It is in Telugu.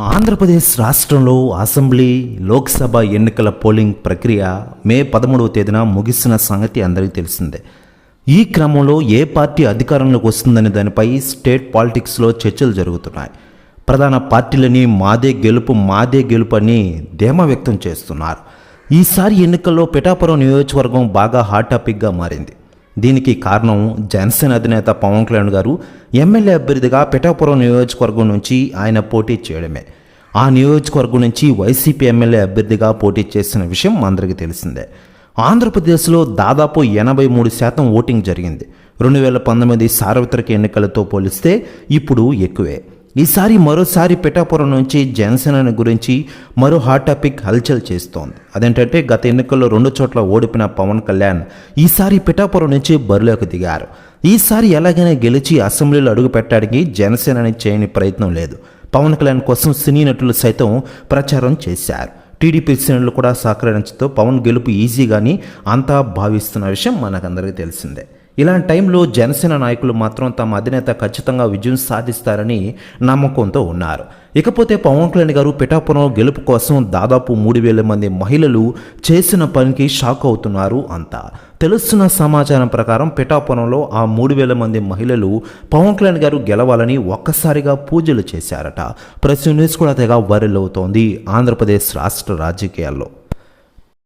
ఆంధ్రప్రదేశ్ రాష్ట్రంలో అసెంబ్లీ లోక్సభ ఎన్నికల పోలింగ్ ప్రక్రియ మే పదమూడవ తేదీన ముగిసిన సంగతి అందరికీ తెలిసిందే. ఈ క్రమంలో ఏ పార్టీ అధికారంలోకి వస్తుందనే దానిపై స్టేట్ పాలిటిక్స్లో చర్చలు జరుగుతున్నాయి. ప్రధాన పార్టీలని మాదే గెలుపు మాదే గెలుపు అని ధీమా వ్యక్తం చేస్తున్నారు. ఈసారి ఎన్నికల్లో పిఠాపురం నియోజకవర్గం బాగా హాట్ టాపిక్గా మారింది. దీనికి కారణం జనసేన అధినేత పవన్ కళ్యాణ్ గారు ఎమ్మెల్యే అభ్యర్థిగా పిఠాపురం నియోజకవర్గం నుంచి ఆయన పోటీ చేయడమే. ఆ నియోజకవర్గం నుంచి వైసీపీ ఎమ్మెల్యే అభ్యర్థిగా పోటీ చేసిన విషయం అందరికీ తెలిసిందే. ఆంధ్రప్రదేశ్లో దాదాపు ఎనభై మూడు శాతం ఓటింగ్ జరిగింది. రెండు వేల పంతొమ్మిది సార్వత్రిక ఎన్నికలతో పోలిస్తే ఇప్పుడు ఎక్కువే. ఈసారి మరోసారి పిఠాపురం నుంచి జనసేన గురించి మరో హాట్ టాపిక్ హల్చల్ చేస్తోంది. అదేంటంటే గత ఎన్నికల్లో రెండు చోట్ల ఓడిపిన పవన్ కళ్యాణ్ ఈసారి పిఠాపురం నుంచి బరిలోకి దిగారు. ఈసారి ఎలాగైనా గెలిచి అసెంబ్లీలో అడుగు పెట్టడానికి జనసేనని చేయని ప్రయత్నం లేదు. పవన్ కళ్యాణ్ కోసం సినీ నటులు సైతం ప్రచారం చేశారు. టీడీపీ శ్రేణులు కూడా సహకరించడంతో పవన్ గెలుపు ఈజీగాని అంతా భావిస్తున్న విషయం మనకందరికీ తెలిసిందే. ఇలాంటి టైంలో జనసేన నాయకులు మాత్రం తమ అధినేత ఖచ్చితంగా విజయం సాధిస్తారని నమ్మకంతో ఉన్నారు. ఇకపోతే పవన్ కళ్యాణ్ గారు పిఠాపురం గెలుపు కోసం దాదాపు మూడు వేల మంది మహిళలు చేసిన పనికి షాక్ అవుతున్నారు అంతా. తెలుస్తున్న సమాచారం ప్రకారం పిఠాపురంలో ఆ మూడు వేల మంది మహిళలు పవన్ కళ్యాణ్ గారు గెలవాలని ఒక్కసారిగా పూజలు చేశారట. ప్రెస్ న్యూస్ కూడా తెగ వైరల్ అవుతోంది ఆంధ్రప్రదేశ్ రాష్ట్ర రాజకీయాల్లో.